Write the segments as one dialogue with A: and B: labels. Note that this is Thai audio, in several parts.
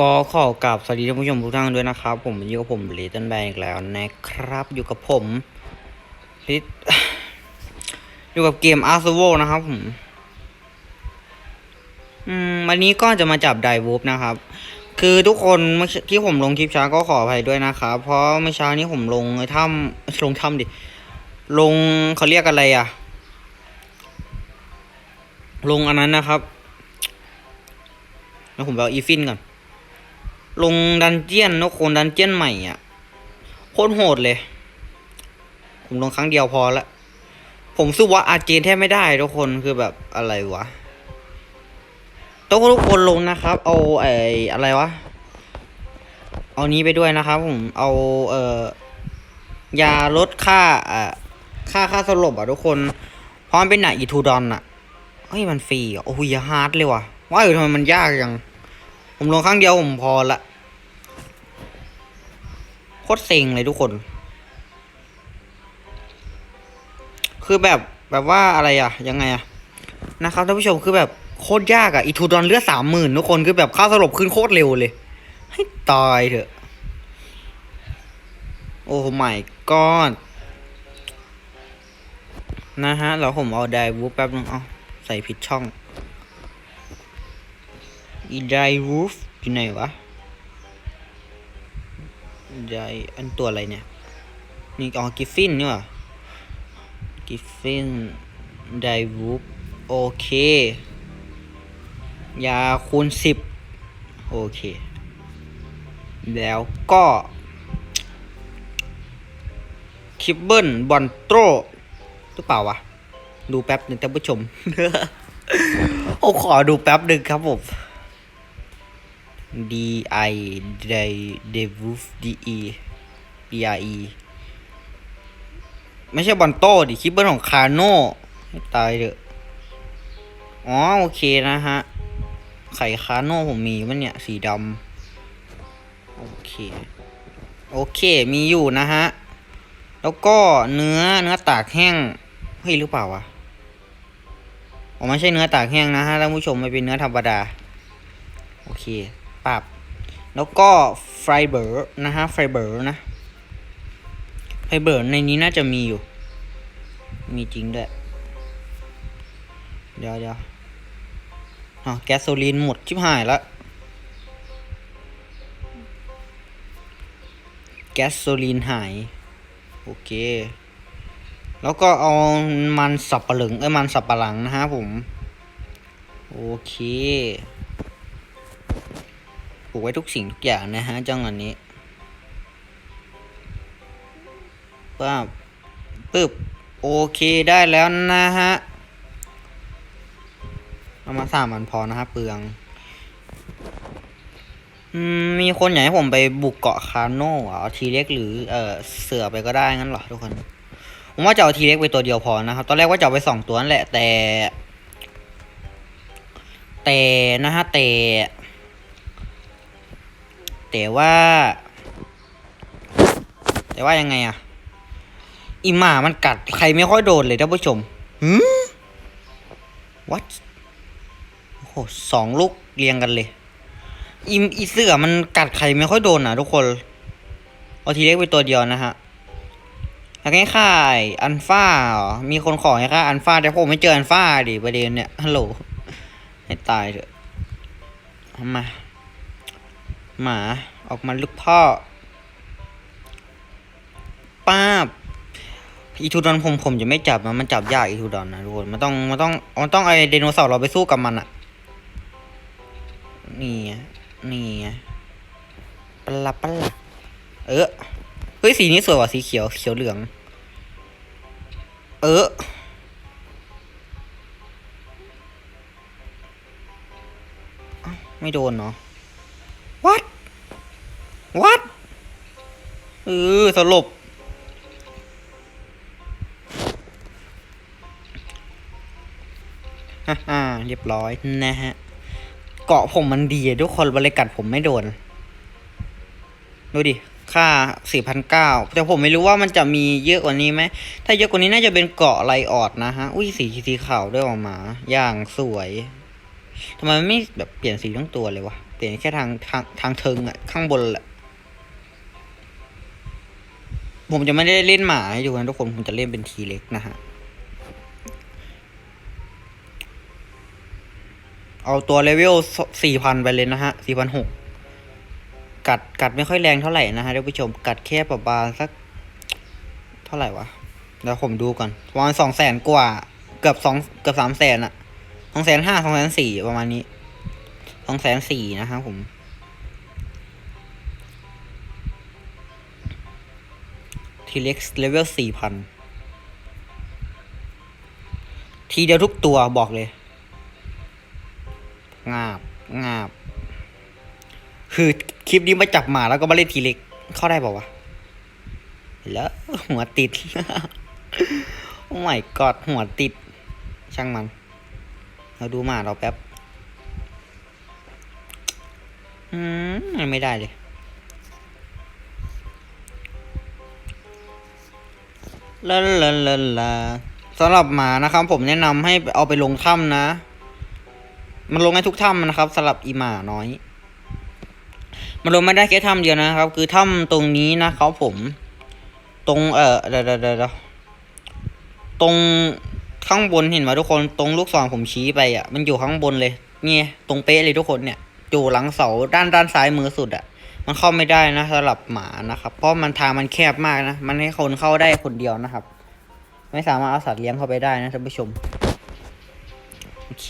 A: ก็ขอกราบสวัสดีท่านผู้ชมทุกท่านด้วยนะครับ ผมอยู่กับผมเลตันแบงอีกแล้วนะครับ อยู่กับผมลิตอยู่กับเกมอาร์ซโวนะครับผมอืมวันนี้ก็จะมาจับไดวูฟนะครับ คือทุกคนที่ผมลงคลิปช้าก็ขออภัยด้วยนะครับ เพราะเมื่อเช้านี้ผมลงถ้ำลงถ้ำดิ ลงเขาเรียกอะไรอะลงอันนั้นนะครับแล้วผมไปเอาอีฟินก่อน ลงดันเจียนนกโคนดันเจียนใหม่อะโคตรโหดเลย ผมลงครั้งเดียวพอละ ผมสู้ว่าอาเจนแทบไม่ได้ทุกคนคือแบบอะไรวะต้องทุกคนลงนะครับ เอาไอ้อะไรวะ เอานี้ไปด้วยนะครับผม เอาเอ่อยาลดค่าอ่าค่าค่าสลบอะทุกคน พราะมันเป็นหนักอีทูดอนอะเฮ้ยมันฟรีอะโอ้ยฮาร์ดเลยว่ะว่าอยู่ทำไมมันยากจัง ผมลงครั้งเดียวผมพอละ ตรเซ็งเลยทุกคน คือแบบแบบว่าอะไรอะยังไงอะนะครับท่านผู้ชมคือแบบโคตรยากอะอีทูดอนเลือดสามหมื่นทุกคนคือแบบค่าสลบขึ้นโคตรเร็วเลยให้ตายเถอะ โอ้ไม่ก็นะฮะแล้วผมเอาไดวูฟแป๊บนึงเอาใส่ผิดช่องอีไดวูฟอยู่ไหนวะ ไดอันตัวอะไรเนี่ย นี่อ๋อกิฟฟินนี่หว่ากิฟฟินไดวูฟโอเค ยาคูณสิบโอเค แล้วก็คิปเบิลบอนโตรหรือเปล่าวะ ดูแป๊บหนึ่งท่านผู้ชม โอ้ขอดูแป๊บหนึ่งครับผม D I D D W D E D R E ไม่ใช่บอลโต้ดิคิปเบิลของคาโน่ให้ตายเถอะอ๋อโอเคนะฮะ ไข่คาโน่ผมมีมันเนี่ย สีดำโอเค โอเคมีอยู่นะฮะ แล้วก็เนื้อเนื้อตากแห้ง เฮ้ยหรือเปล่าวะอ๋อไม่ใช่เนื้อตากแห้งนะฮะท่านผู้ชมมันเป็นเนื้อธรรมดา โอเค ปรับ แล้วก็ไฟเบอร์นะฮะไฟเบอร์นะไฟเบอร์ในนี้น่าจะมีอยู่ มีจริงด้วยเดี๋ยวเดี๋ยวอ๋อแก๊สโซลีนหมดชิบหายละแก๊สโซลีนหาย โอเค แล้วก็เอามันสับปะหลึงเอ้ยมันสับปะหลังนะฮะผม โอเค ปลูกไว้ทุกสิ่งทุกอย่างนะฮะจังอันนี้ปั๊บปึ๊บโอเคได้แล้วนะฮะเอามาสามอันพอนะฮะเปลืองมีคนอยากให้ผมไปบุกเกาะคาโน่เอเอาทีเล็กหรือเออเสือไปก็ได้งั้นเหรอทุกคนผมว่าจะเอาทีเล็กไปตัวเดียวพอนะครับ ตอนแรกว่าจะเอาไปสองตัวนั่นแหละแต่ แต่นะฮะแต่ แต่ว่า แต่ว่ายังไงอะอีหมามันกัดใครไม่ค่อยโดนเลยท่านผู้ชมหืม what โอ้โหสองลูกเรียงกันเลยอีอีเสือมันกัดใครไม่ค่อยโดนอะทุกคน เอาทีเล็กไปตัวเดียวนะฮะอยากให้ค่ายอันฟ้าหรอมีคนขอให้ค่าอันฟ้าแต่ผมไม่เจออันฟ้าดิประเด็นเนี่ยฮัลโหลให้ตายเถอะเอามา หมาออกมาลูกพ่อ ป้าบอีทูดอนผมผมจะไม่จับมันมันจับยากอีทูดอนนะทุกคนมันต้องมันต้องมันต้องไอไดโนเสาร์เราไปสู้กับมันอะนี่นี่ปะละปะละเออเฮ้ยสีนี้สวยกว่าสีเขียวเขียวเหลือง เออไม่โดนเนาะ what what เออสลบฮ่าเรียบร้อยนะฮะ เกาะผมมันดีทุกคนบริกัดผมไม่โดน ดูดิ ค่าสี่พันเก้าแต่ผมไม่รู้ว่ามันจะมีเยอะกว่านี้ไหม ถ้าเยอะกว่านี้น่าจะเป็นเกาะไลออดนะฮะ อุ้ยสีสีขาวด้วยออกมา อย่างสวยทำไมไม่แบบเปลี่ยนสีทั้งตัวเลยวะ เปลี่ยนแค่ทางทางทางเทิงอะข้างบนแหละ ผมจะไม่ได้เล่นหมาให้ดูนะทุกคน ผมจะเล่นเป็นทีเล็กนะฮะ เอาตัวเลเวลสี่พันไปเลยนะฮะสี่พันหกกัดกัดไม่ค่อยแรงเท่าไหร่นะฮะท่านผู้ชม กัดแค่ประมาณสัก เท่าไหร่วะเดี๋ยวผมดูก่อนประมาณสองแสนกว่า เกือบสองเกือบสามแสนอะสองแสนห้าสองแสนสี่ประมาณนี้ องแสนสี่นะครับผมทีเล็กเลเวลสี่พันทีเดียวทุกตัวบอกเลย งาบ งาบ คือคลิปนี้มาจับหมาแล้วก็มาเล่นทีเล็กเข้าได้ป่าวะ แล้วหัวติด โอ้ my god หัวติด ช่างมัน เราดูหมาเราแป๊บ อืมไม่ได้เลยลาลาลาลาสำหรับหมานะครับ ผมแนะนำให้เอาไปลงถ้ำนะ มันลงให้ทุกถ้ำนะครับสำหรับอีหมาน้อย มันลงไม่ได้แค่ถ้ำเดียวนะครับ คือถ้ำตรงนี้นะครับผม ตรงเอ่อเดี๋ยวเดี๋ยวเดี๋ยวตรงข้างบนเห็นไหมทุกคน ตรงลูกศรผมชี้ไปอะ มันอยู่ข้างบนเลยเนี่ยตรงเป๊ะเลยทุกคนเนี่ย อยู่หลังเสาด้านด้านซ้ายมือสุดอะ มันเข้าไม่ได้นะสำหรับหมานะครับ เพราะมันทางมันแคบมากนะ มันให้คนเข้าได้คนเดียวนะครับ ไม่สามารถเอาสัตว์เลี้ยงเข้าไปได้นะท่านผู้ชม โอเค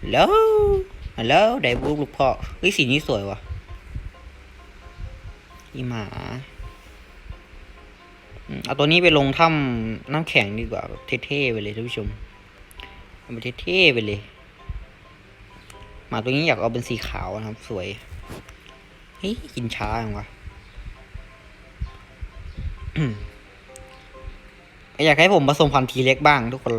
A: ฮัลโหลฮัลโหลไดบูลูกพ่อเฮ้ยสีนี้สวยว่ะอีหมาอืมเอาตัวนี้ไปลงถ้ำน้ำแข็งดีกว่าเท่ๆไปเลยท่านผู้ชมเอาไปเท่ๆไปเลย มาตัวนี้อยากเอาเป็นสีขาวนะครับ สวยเฮ้ยกินช้าจังวะอยากให้ผมผสมพันธุ์ทีเล็กบ้างทุกคน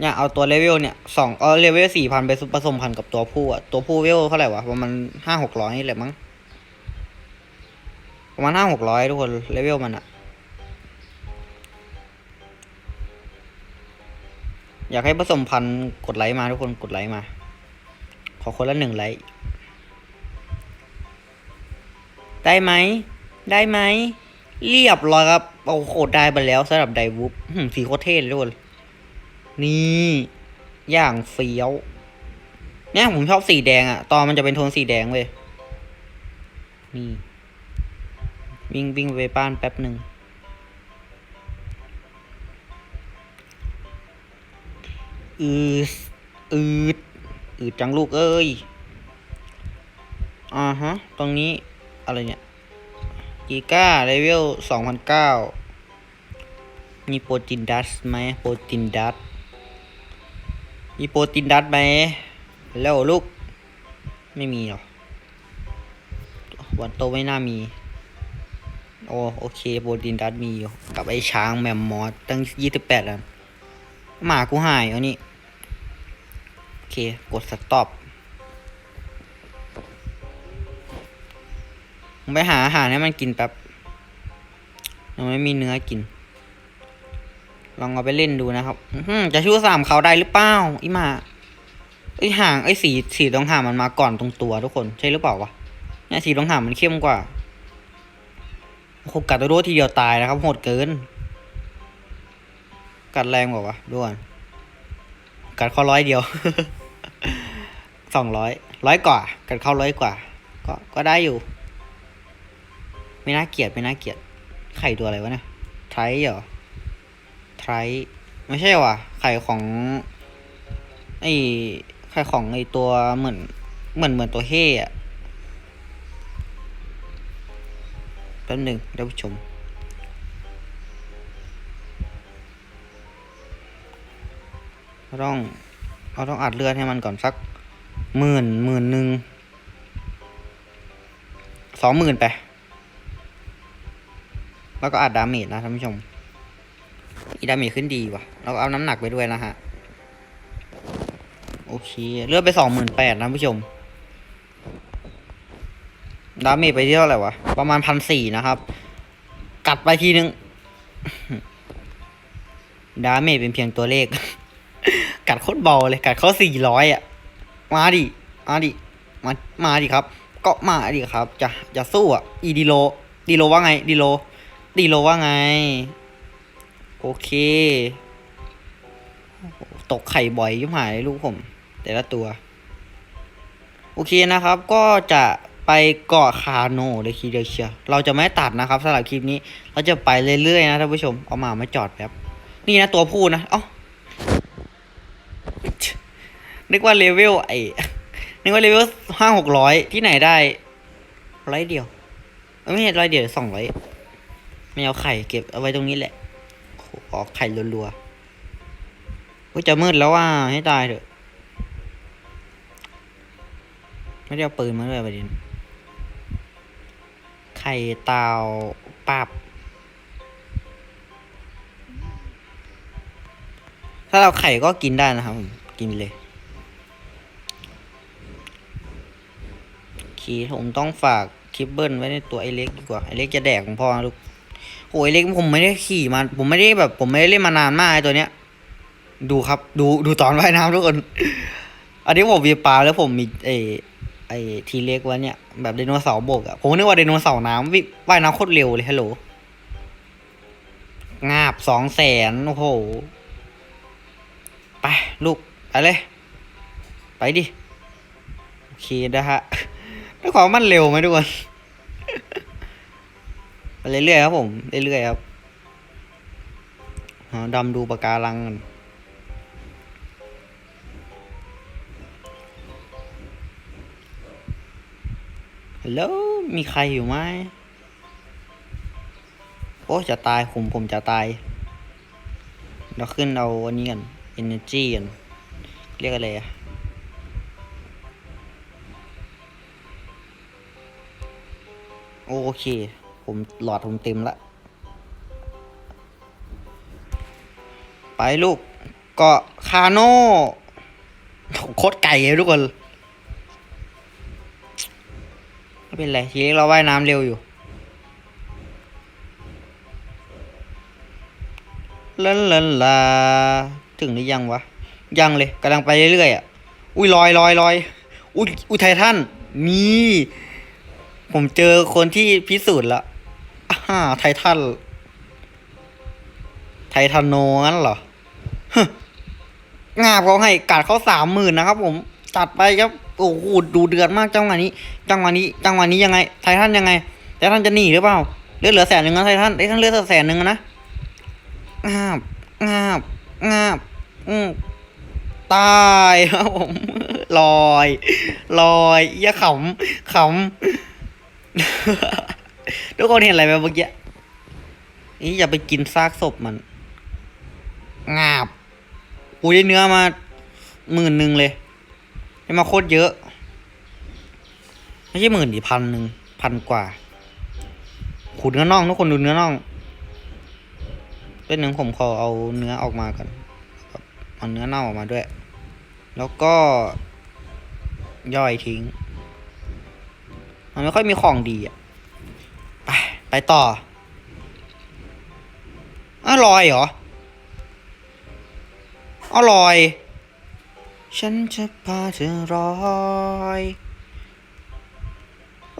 A: เนี่ยเอาตัวเลเวลเนี่ยสองเอาเลเวลสี่พันไปผสมพันธุ์กับตัวผู้อะตัวผู้เวลเท่าไหร่วะประมาณห้าหกร้อยนี่แหละมั้งประมาณห้าหกร้อยทุกคนเลเวลมันอะอยากให้ผสมพันธุ์กดไลค์มาทุกคนกดไลค์มา ขอคนละหนึ่งไลค์ ได้ไหม ได้ไหม เรียบร้อยครับโอ้โหได้ไปแล้วสำหรับไดวูฟสีโคตรเท่เลยทุกคน นี่ อย่างเฟี้ยว เนี่ยผมชอบสีแดงอะตอนมันจะเป็นโทนสีแดงเว้ย นี่ วิ่งวิ่งไปบ้านแป๊บหนึ่งอืดอืด อืดจังลูกเอ้ย อ่าฮะ ตรงนี้อะไรเนี่ยกีก้าเลเวลสองพันเก้ามีโปรตีนดัสไหมโปรตีนดัสมีโปรตีนดัสไหมแล้วลูก ไม่มีหรอวันโตไม่น่ามีโอโอเคโปรตีนดัสมีอยู่ กับไอ้ช้างแมมมอสตั้งยี่สิบแปดอันหมากูหายเอานี่ เค กดสต็อปไปหาอาหารให้มันกินแป๊บยังไม่มีเนื้อกิน ลองเอาไปเล่นดูนะครับจะชู้สามเขาได้หรือเปล่าอีมาไอห่างไอสีสีตรงห่างมันมาก่อนตรงตัวทุกคนใช่หรือเปล่าวะเนี่ยสีตรงห่างมันเข้มกว่าโอ้โหกัดตัวโดทีเดียวตายนะครับโหดเกิน กัดแรงกว่าวะด้วนกัดข้าร้อยเดียว สองร้อยร้อยกว่า กัดเข้าร้อยกว่า ก็ก็ได้อยู่ ไม่น่าเกลียดไม่น่าเกลียดไข่ตัวอะไรวะเนี่ยไทรเหรอไทรไม่ใช่ว่ะ ไข่ของไอไข่ของไอตัวเหมือน เหมือนเหมือนตัวเฮ่อะแป๊บหนึ่งท่านผู้ชมเราต้องเราต้องอัดเลือดให้มันก่อนสัก หมื่นหมื่นหนึ่งสองหมื่นไป แล้วก็อัดดาเมจนะท่านผู้ชม อีดาเมจขึ้นดีว่ะ เราก็เอาน้ำหนักไปด้วยนะฮะ โอเค เลือดไปสองหมื่นแปดนะท่านผู้ชม ดาเมจไปที่เท่าไหร่วะ ประมาณพันสี่นะครับ กัดไปทีนึง ดาเมจเป็นเพียงตัวเลข กัดโคตรเบาเลย กัดเขาสี่ร้อยอะ มาดิ มาดิ มา มาดิครับ ก็มาดิครับ จะ จะสู้อะ อีดีโล ดีโลว่าไง ดีโล ดีโลว่าไง โอเค ตกไข่บ่อยยิ่งหายลยลูกผม แต่ละตัว โอเคนะครับ ก็จะไปเกาะคาโนเลยทีเดียวเชียว เราจะไม่ตัดนะครับสำหรับคลิปนี้ เราจะไปเรื่อยๆนะท่านผู้ชม เอาหมามาจอดแป๊บ นี่นะตัวผู้นะ เอ้า นึกว่าเลเวลไอ้นึกว่าเลเวลห้าหกร้อยที่ไหนได้ร้อยเดียวไม่ใช่ร้อยเดียวสองร้อยไม่เอาไข่เก็บเอาไว้ตรงนี้แหละโอ้โหอกไข่รัวๆโอ้ยจะมืดแล้วว่าให้ตายเถอะไม่ได้เอาปืนมาด้วยประเด็นไข่เตาปับถ้าเราไข่ก็กินได้นะครับกินเลย เคผมต้องฝากคลิปเบิลไว้ในตัวไอเล็กดีกว่าไอเล็กจะแดกของพ่อนะลูกโอ้ยไอเล็กผมไม่ได้ขี่มาผมไม่ได้แบบ ผมไม่ได้เล่นมานานมากไอตัวเนี้ย ดูครับ ดูดูตอนว่ายน้ำทุกคนอันนี้ผมมีปลาแล้วผมมีไอไอทีเล็กไว้เนี่ยแบบไดโนเสาร์บกอะผมนึกว่าไดโนเสาร์น้ำวิว่ายน้ำโคตรเร็วเลยฮัลโหลงาบสองแสนโอ้โหไปลูกไปเลย ไปดิ โอเคนะฮะ ด้วยความมันเร็วไหมทุกคนไปเรื่อยๆครับผม เรื่อยๆครับเอาดำดูปะการังกันฮัลโหลมีใครอยู่ไหมโอ้จะตายผมผมจะตาย เราขึ้นเอาอันนี้กัน energy กัน เรียกอะไรอะ โอเค ผมหลอดผมเต็มละ ไปลูกเกาะคาโน่โคตรไก่เลยทุกคนไม่เป็นไร ทีนี้เราว่ายน้ำเร็วอยู่ลาลาลาถึงหรือยังวะ ยังเลยกำลังไปเรื่อยๆอะ อุ้ยลอยลอยลอยอุ้ยอุ้ยไททันนี่ ผมเจอคนที่พิสูจน์ละอ่าไททัน ไททันโนงั้นเหรอฮึงาบเขาให้กัดเขาสามหมื่นนะครับ ผม จัดไปครับ โอ้โห ดูเดือดมากจังหวะนี้ จังหวะนี้ จังหวะนี้ยังไง ไททันยังไง ไททันจะหนีหรือเปล่า เลือดเหลือแสนหนึ่งนะไททัน ไททันเลือดแสนหนึ่งนะ งาบ งาบ งาบ อืมตายครับผมลอย ลอยอย่าขำขำ ทุกคนเห็นอะไรไหมเมื่อกี้นี่อย่าไปกินซากศพมัน งาบ กูได้เนื้อมาหมื่นหนึ่งเลยได้มาโคตรเยอะ ไม่ใช่หมื่นดิพันหนึ่งพันกว่าขูดเนื้อน่องทุกคนดูเนื้อน่อง เป็นหนึ่งผมขอเอาเนื้อออกมาก่อนครับเอาเนื้อเน่าออกมาด้วย แล้วก็ย่อยทิ้ง มันไม่ค่อยมีของดีอะ ไป ไปต่ออ้าวลอยเหรออ้าวลอย ฉันจะพาเธอลอย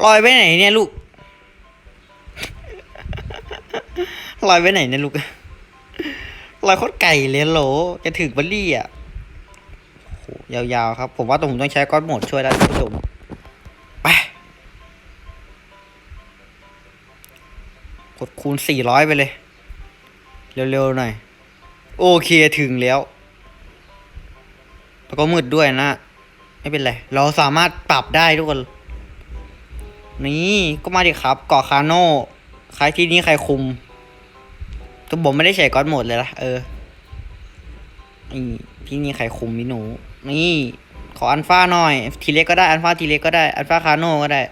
A: ลอยไปไหนเนี่ยลูกลอยไปไหนเนี่ยลูกลอยโคตรไก่เลยโหลจะถึงบัลลี่อะโหยาวๆครับ ผมว่าผมต้องใช้ก้อนโหมดช่วยแล้วท่านผู้ชม คูณสี่ร้อยไปเลย เร็วๆหน่อย โอเคถึงแล้ว แล้วก็มืดด้วยนะ ไม่เป็นไร เราสามารถปรับได้ทุกคน นี่ก็มาดิครับเกาะคาโน่ใครที่นี่ใครคุมก็ผมไม่ได้ใช้ก้อนโหมดเลยละเออนี่ที่นี่ใครคุมมิหนู นี่ขออันฟ้าหน่อย ทีเล็กก็ได้ อันฟ้าทีเล็กก็ได้ อันฟ้าคาโน่ก็ได้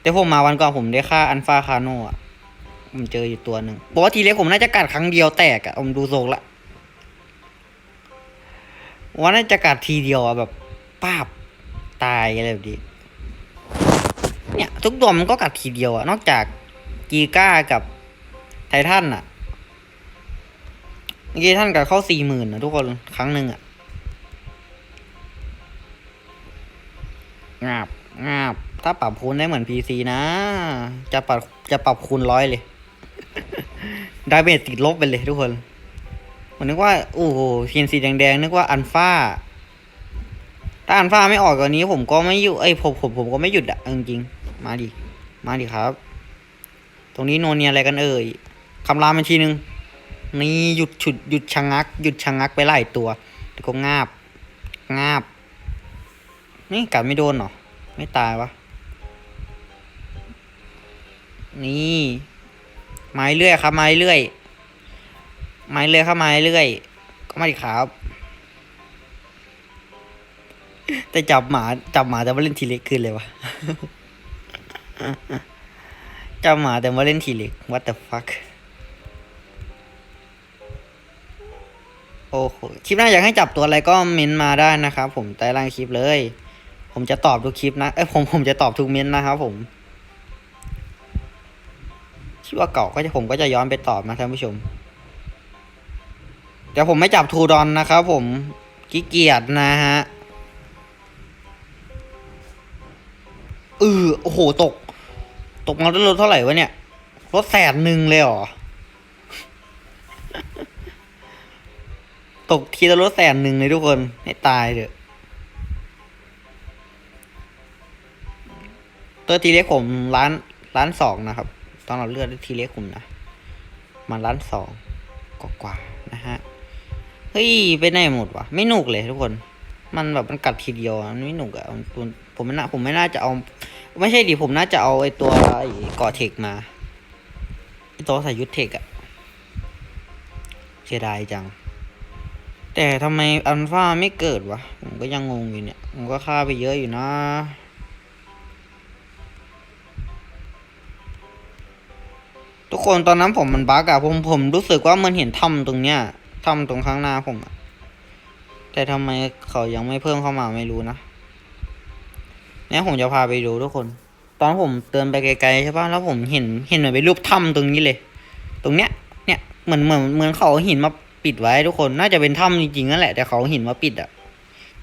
A: แต่ผมมาวันก่อนผมได้ค่าอันฟ้าคาโน่อะ ผมเจออยู่ตัวหนึ่งบอกว่าทีเล็กผมน่าจะกัดครั้งเดียวแตกอะผมดูทรงละว่าน่าจะกัดทีเดียวอะแบบป้าบตายอะไรแบบนี้เนี่ย ทุกตัวมันก็กัดทีเดียวอะนอกจากกีก้ากับไททันอะกีท่านกัดเข้าสี่หมื่นนะทุกคนครั้งหนึ่งอะงาบงาบถ้าปรับคูณได้เหมือน PC นะ จะปรับจะปรับคูณร้อยเลย ดาเมจติดลบไปเลยทุกคนผมนึกว่า โอ้โหเทียนสีแดงๆนึกว่าอันฟ้า ถ้าอันฟ้าไม่ออกกว่านี้ ผมก็ไม่หยุดเอ้ผมผมผมก็ไม่หยุดอะจริงๆมาดิ มาดิครับ ตรงนี้โนเนียอะไรกันเอ่ยคำรามบัญชีหนึ่งนี่หยุดฉุดหยุดชะงัก หยุดชะงักไปหลายตัวแต่ก็งาบ งาบ นี่กัดไม่โดนหรอ ไม่ตายวะ นี่ ไม้เลื่อยครับไม้เลื่อยไม้เลื่อยครับไม้เลื่อยก็มาดิครับ แต่จับหมาจับหมาแต่ว่าเล่นทีเล็กขึ้นเลยวะจับหมาแต่ว่าเล่นทีเล็ก what the fuck โอ้โหคลิปหน้าอยากให้จับตัวอะไรก็เม้นมาได้นะครับผมใต้ล่างคลิปเลย ผมจะตอบทุกคลิปนะเอ้ยผมผมจะตอบทุกเม้นนะครับผม คลิปว่าเก่าก็จะผมก็จะย้อนไปตอบนะท่านผู้ชม แต่ผมไม่จับทูดอนนะครับผมขี้เกียจนะฮะเออโอ้โหตก ตกมาได้รถเท่าไหร่วะเนี่ยรถแสนหนึ่งเลยเหรอ ตกทีละรถแสนหนึ่งเลยทุกคน ให้ตายเถอะตัวทีเล็กผมล้านล้านสองนะครับ ตอนเราเลือกทีเล็กผมนะมาล้านสองกว่าๆนะฮะ เฮ้ย ไปไหนหมดวะไม่หนุกเลยทุกคน มันแบบมันกัดทีเดียวมันไม่หนุกอะผมผมไม่น่าผมไม่น่าจะเอา ไม่ใช่ดิผมน่าจะเอาไอตัวไอ้กาะเทคมาไอตัวส่ยุทธเทคอะเสียดายจัง แต่ทำไมอัลฟาไม่เกิดวะ ผมก็ยังงงอยู่เนี่ยผมก็ฆ่าไปเยอะอยู่นะ ทุกคนตอนนั้นผมมันบั๊กอะผมผมรู้สึกว่ามันเห็นถ้ำตรงเนี้ยถ้ำตรงข้างหน้าผมอะแต่ทำไมเขายังไม่เพิ่มเข้ามาไม่รู้นะเนี่ยผมจะพาไปดูทุกคน ตอนผมเดินไปไกลๆใช่ปะแล้วผมเห็นเห็นเหมือนเป็นรูปถ้ำตรงนี้เลย ตรงเนี้ยเนี่ยเหมือนเหมือนเหมือนเขาเอาหินมาปิดไว้ทุกคน น่าจะเป็นถ้ำจริงๆนั่นแหละแต่เขาเอาหินมาปิดอะ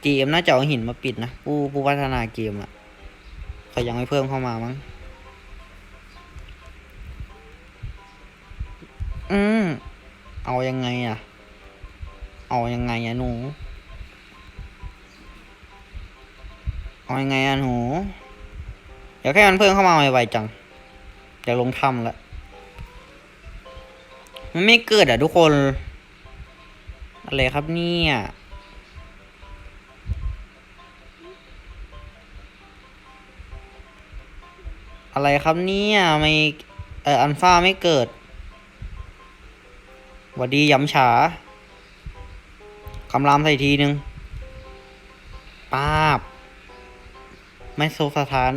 A: GM น่าจะเอาหินมาปิดนะผู้ผู้พัฒนาเกมอะเขายังไม่เพิ่มเข้ามามั้ง อืมเอายังไงอะเอายังไงอะหนู เอายังไงอะหนูเดี๋ยวแค่มันเพิ่มเข้ามาไวๆจังเดี๋ยวลงถ้ำละมันไม่เกิดอะทุกคน อะไรครับเนี่ยอะไรครับเนี่ยไม่เอออันฟ้าไม่เกิด วัดดีย้ำฉาคำรามใส่ทีนึงป้าบ ไม่โซสถาน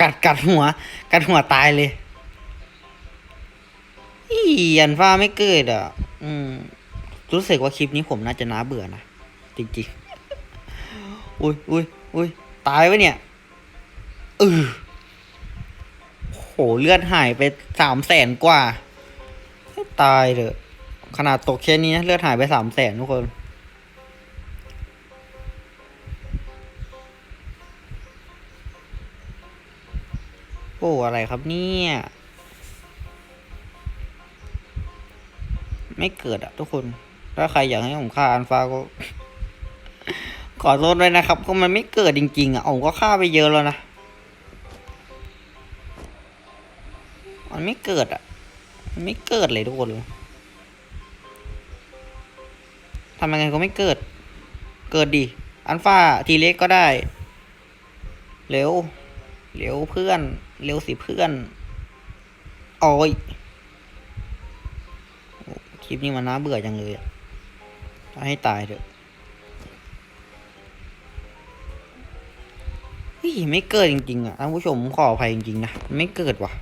A: กัดกัดหัว กัดหัวตายเลยอีอันฟ้าไม่เกิดอะ อืม รู้สึกว่าคลิปนี้ผมน่าจะน่าเบื่อนะ จริงๆ อุ้ยอุ้ยอุ้ยตายวะเนี่ยเออโหเลือดหายไปสามแสนกว่า ตายเถอะ ขนาดตกแค่นี้นะเลือดหายไปสามแสนทุกคน โอ้อะไรครับเนี่ย ไม่เกิดอะทุกคน ถ้าใครอยากให้ผมฆ่าอันฟ้าก็ ขอโทษด้วยนะครับ ก็มันไม่เกิดจริง ๆอะผมก็ฆ่าไปเยอะแล้วนะ มันไม่เกิดอะ มันไม่เกิดเลยทุกคนทำยังไงก็ไม่เกิด เกิดดิอันฟาทีเล็กก็ได้ เร็ว เร็วเพื่อน เร็วสิเพื่อน โอ้ย คลิปนี้มันน่าเบื่อจังเลยอะให้ตายเถอะไม่เกิดจริงๆอะท่านผู้ชมขออภัยจริงๆนะ ไม่เกิดว่ะ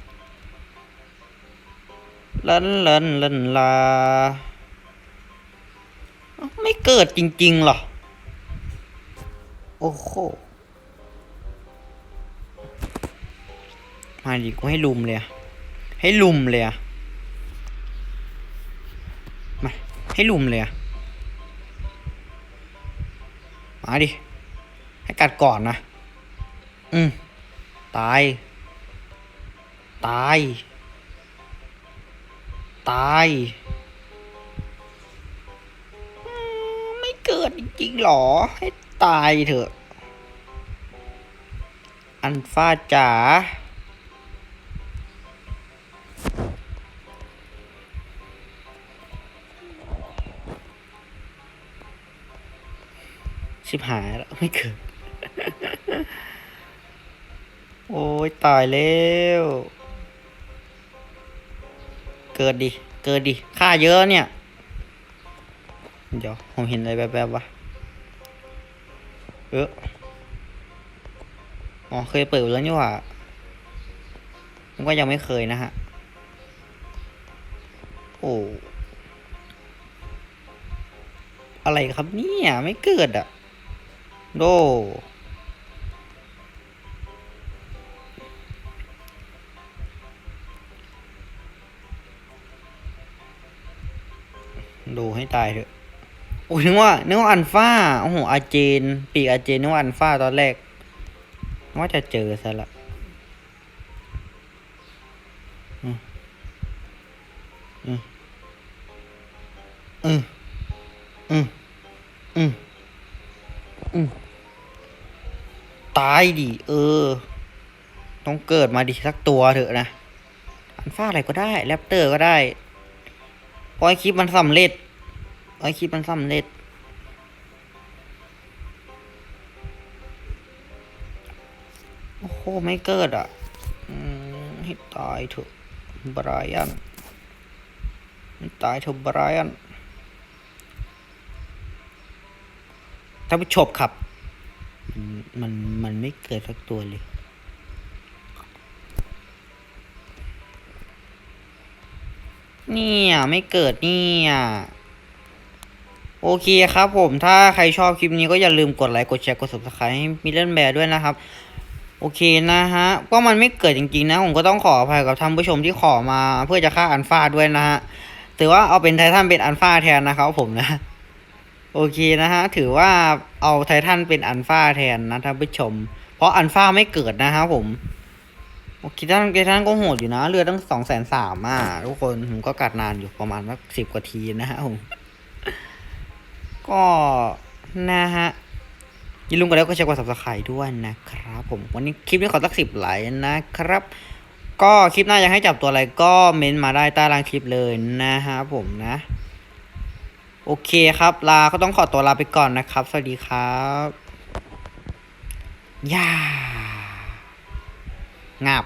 A: ลันลันลันลา ไม่เกิดจริง ๆ หรอ โอ้โห มาดิกูให้ลุมเลยอะให้ลุมเลยอะมา ให้ลุมเลยอะมาดิ ให้กัดก่อนนะ อืม ตาย ตาย ตาย ไม่เกิดจริงๆหรอ ให้ตายเถอะ อันฟ้าจ๋าชิบหายแล้วไม่เกิด โอ้ยตายแล้ว เกิดดิ เกิดดิ ค่าเยอะเนี่ย เดี๋ยว ผมเห็นอะไรแบบๆวะเอออ๋อ เคยเปิดแล้วนี่หว่าผมก็ยังไม่เคยนะฮะ โอ้ อะไรครับเนี่ย ไม่เกิดอะโด ตายเถอะโอ้ยนึกว่านึกว่าอันฟ้าโอ้โหอาเจน ปีกอาเจนนึกว่าอันฟ้าตอนแรกว่าจะเจอซะละอืมอืมอืมอืมอืมอืมตายดิเออ ต้องเกิดมาดิสักตัวเถอะนะ อันฟ้าอะไรก็ได้ แรปเตอร์ก็ได้เพราะไอคลิปมันสำเร็จ ไอคลิปมันสำเร็จ โอ้โห ไม่เกิดอะอให้ตายเถอะบรยันตายเถอะบรยันท่านผู้ชมครับ มัน มันไม่เกิดสักตัวเลยเนี่ย ไม่เกิดเนี่ย โอเคครับผมถ้าใครชอบคลิปนี้ก็อย่าลืมกดไลค์ กดแชร์ กด subscribe ให้มิเลนแบร์ด้วยนะครับ โอเคนะฮะก็มันไม่เกิดจริงๆนะ ผมก็ต้องขออภัยกับท่านผู้ชมที่ขอมาเพื่อจะฆ่าอันฟาด้วยนะฮะถือว่าเอาเป็นไททันเป็นอันฟาแทนนะครับผมนะ โอเคนะฮะถือว่าเอาไททันเป็นอันฟาแทนนะท่านผู้ชม เพราะอันฟาไม่เกิดนะฮะผมโอเคท่านไททันก็โหดอยู่นะ เรือตั้งสองแสนสามอะทุกคนผมก็กัดนานอยู่ประมาณสักสิบกว่าทีนะฮะผม ก็นะฮะอย่าลืมกดไลค์กดแชร์กด subscribe ด้วยนะครับ ผมวันนี้คลิปนี้ขอสักสิบไลค์นะครับ ก็คลิปหน้าอยากให้จับตัวอะไรก็เม้นต์มาได้ใต้ล่างคลิปเลยนะฮะผมนะ โอเคครับ ลาก็ต้องขอตัวลาไปก่อนนะครับ สวัสดีครับย่างับ